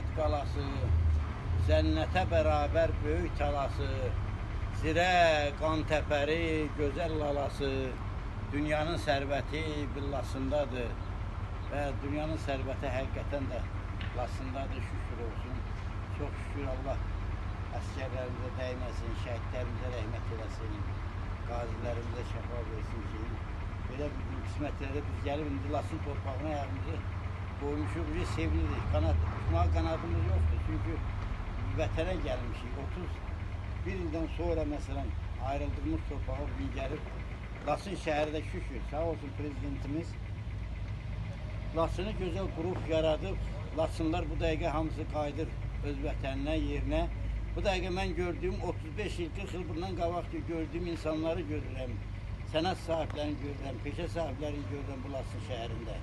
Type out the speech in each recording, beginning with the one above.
cennet qalası, cənnətə bərabər böyük talası, zirə, qan təpəri, gözəl lalası, dünyanın sərvəti billasındadır və dünyanın sərvəti həqiqətən də lasındadır, şükür olsun. Çox şükür Allah əsgərlərimizə dəyməsin, şəhidlərimizə rəhmət eləsin, qazilərimizə şəfa versin ki, belə bir gün qismətlərdə biz gəlib indi Lasın torpağına ayağımızı qoymuşuq, biz sevinirik. Qanat, uçmağa qanadımız yoxdur, çünki vətənə gəlmişik. 31 ildən sonra məsələn ayrıldığımız torpağa bugün gəlib Lasın şəhəri şükür, sağ olsun prezidentimiz Lasını gözəl qrup yaradıb, Lasınlar bu dəqiqə hamısı qayıdır öz vətəninə, yerinə. Bu dəqiqə mən gördüyüm 35 il, 40 il bundan qabaq ki, insanları görürəm. Sənət sahiblərini görürəm, peşə sahiblərini görürəm bu Lasın şəhərində.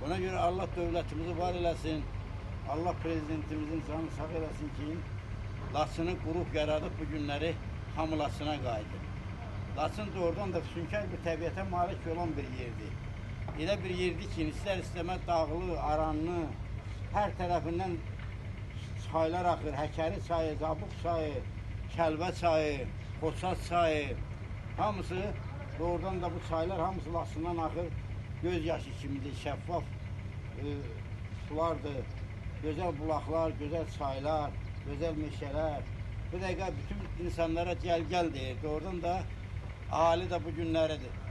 Buna görə Allah dövlətimizi var eləsin. Allah prezidentimizin canı sağ eləsin ki, Lasını qrup yaradıb bu günləri hamılasına qayıdır. Lasın doğrudan da sünkər bir təbiətə malik olan bir yerdir. Elə bir yerdir ki, istər istəməz dağlı, aranlı, hər tərəfindən çaylar axır. Həkəri çayı, Zabıq çayı, Kəlbə çayı, Qoças çayı, hamısı doğrudan da bu çaylar hamısı Lasından axır. Göz yaşı kimidir, şəffaf e, sulardır. Gözəl bulaqlar, gözəl çaylar, gözəl meşələr. Bu dəqiqə bütün insanlara gəl gəl deyir. Doğrudan da ahali də bu günləridir.